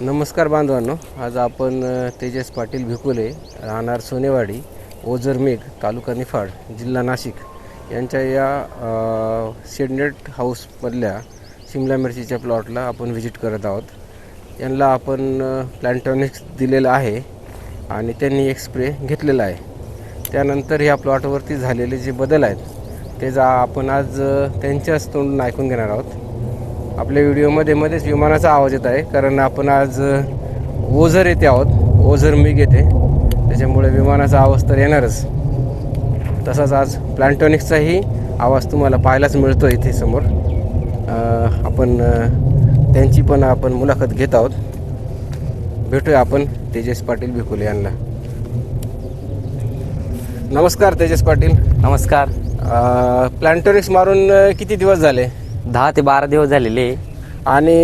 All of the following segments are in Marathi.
नमस्कार बांधवांनो आज आपण तेजस पाटील भिकुले राहणार सोनेवाडी ओझरमेघ तालुका निफाड जिल्हा नाशिक यांच्या या सिडनेट हाऊसमधल्या शिमला मिरचीच्या प्लॉटला आपण व्हिजिट करत आहोत. यांना आपण प्लॅन्टॉनिक्स दिलेलं आहे आणि त्यांनी एक स्प्रे घेतलेला आहे. त्यानंतर ह्या प्लॉटवरती झालेले जे बदल आहेत ते जा आपण आज त्यांच्याच तोंडून ऐकून घेणार आहोत. आपल्या व्हिडिओमध्ये मध्येच विमानाचा आवाज येत आहे. कारण आपण आज ओझर येथे आहोत. ओझर मिग येथे त्याच्यामुळे विमानाचा आवाज तर येणारच. तसाच आज प्लॅन्टॉनिक्सचाही आवाज तुम्हाला पाहायलाच मिळतो इथे समोर. आपण त्यांची पण आपण मुलाखत घेत आहोत. भेटूया आपण तेजस पाटील भिकुले यांना. नमस्कार तेजस पाटील. नमस्कार. प्लॅन्टॉनिक्स मारून किती दिवस झाले? दहा ते बारा दिवस झालेले. आहे. आणि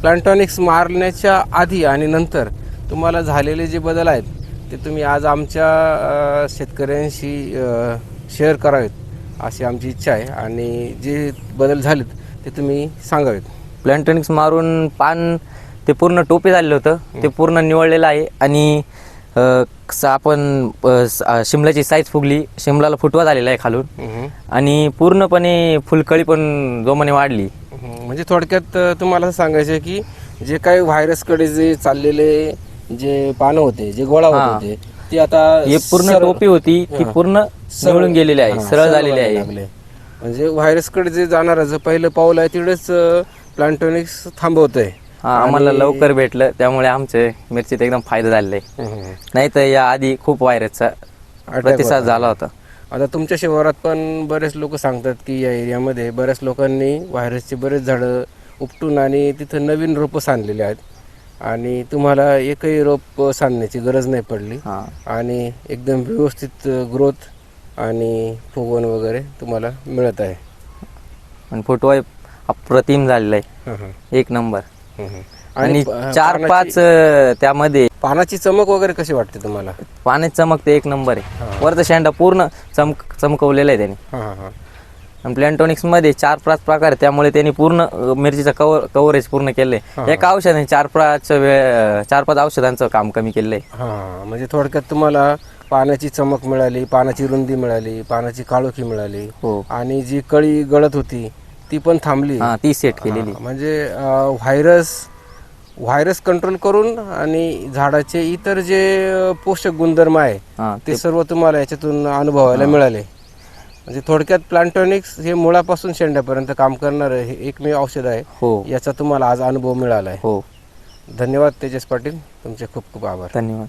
प्लॅन्टॉनिक्स मारण्याच्या आधी आणि नंतर तुम्हाला झालेले जे बदल आहेत ते तुम्ही आज आमच्या अ, शेतकऱ्यांशी अ, शेअर करावेत अशी आमची इच्छा आहे. आणि जे बदल झालेत ते तुम्ही सांगावेत. प्लॅन्टॉनिक्स मारून पान ते पूर्ण टोपे झालेलं होतं. ते पूर्ण निवळलेलं आहे. आणि अ, कसं आपण अ, स- अ, शिमल्याची साईज फुगली. शिमलाला फुटवा झालेला आहे खालून. आणि पूर्णपणे फुलकळी पण जोमाने वाढली. म्हणजे थोडक्यात तुम्हाला असं सांगायचं आहे की जे काही व्हायरसकडे जे चाललेले जे पानं होते जे गोळा होत हा. होते ते आता हे पूर्ण सरळ- टोपी होती ती हा. पूर्ण निवळून गेलेली आहे हा, सरळ झालेली व्हायला आहे लागले. म्हणजे व्हायरसकडे जे जाणाराचं पहिलं पाऊल आहे तिकडेच प्लांटॉनिक्स थांबवतंय हा आम्हाला लवकर भेटलं त्यामुळे आमचे मिरचीत एकदम फायदा झालेला आहे. नाही तर या आधी खूप व्हायरसचा प्रतिसाद. झाला होता आता तुमच्या शिवारात पण बरेच लोक सांगतात की या एरियामध्ये बऱ्याच लोकांनी व्हायरसचे बरेच झाडं उपटून आणि तिथं नवीन रोपं सांडलेली आहेत. आणि तुम्हाला एकही रोप सांडण्याची गरज नाही पडली. हा. आणि एकदम व्यवस्थित ग्रोथ आणि फुगवण वगैरे तुम्हाला मिळत आहे. आणि फुटवा अप्रतिम झालेला आहे. एक नंबर. आणि चार पाच त्यामध्ये पानाची चमक वगैरे कशी वाटते तुम्हाला? पाण्यात चमकते एक नंबर. आहे. वरचा शेंडा पूर्ण चमक चमकवलेला आहे त्याने. हां हां हां. आणि प्लॅन्टॉनिक्समध्ये चार पाच प्रकार आहे, त्यामुळे त्यांनी पूर्ण अं, मिरचीचं कवर कव्हरेज पूर्ण केलंय. हा. एका औषधाने चार पाच वेळ चार पाच औषधांचं काम कमी केलंय. हां म्हणजे थोडक्यात तुम्हाला पानाची चमक मिळाली पानाची रुंदी मिळाली पानाची काळोखी मिळाली. हो. आणि जी कळी गळत होती ती पण थांबली. हा ती सेट केलेली. म्हणजे अं, व्हायरस व्हायरस कंट्रोल करून आणि झाडाचे इतर जे पोषक गुणधर्म आहे ते सर्व तुम्हाला याच्यातून अनुभवायला मिळाले. म्हणजे थोडक्यात प्लांटॉनिक्स हे मुळापासून शेंड्यापर्यंत काम करणारं हे एकमेव औषध आहे. हो. याचा तुम्हाला आज अनुभव मिळाला आहे. हो. धन्यवाद तेजस पाटील. तुमचे खूप खूप आभार. धन्यवाद.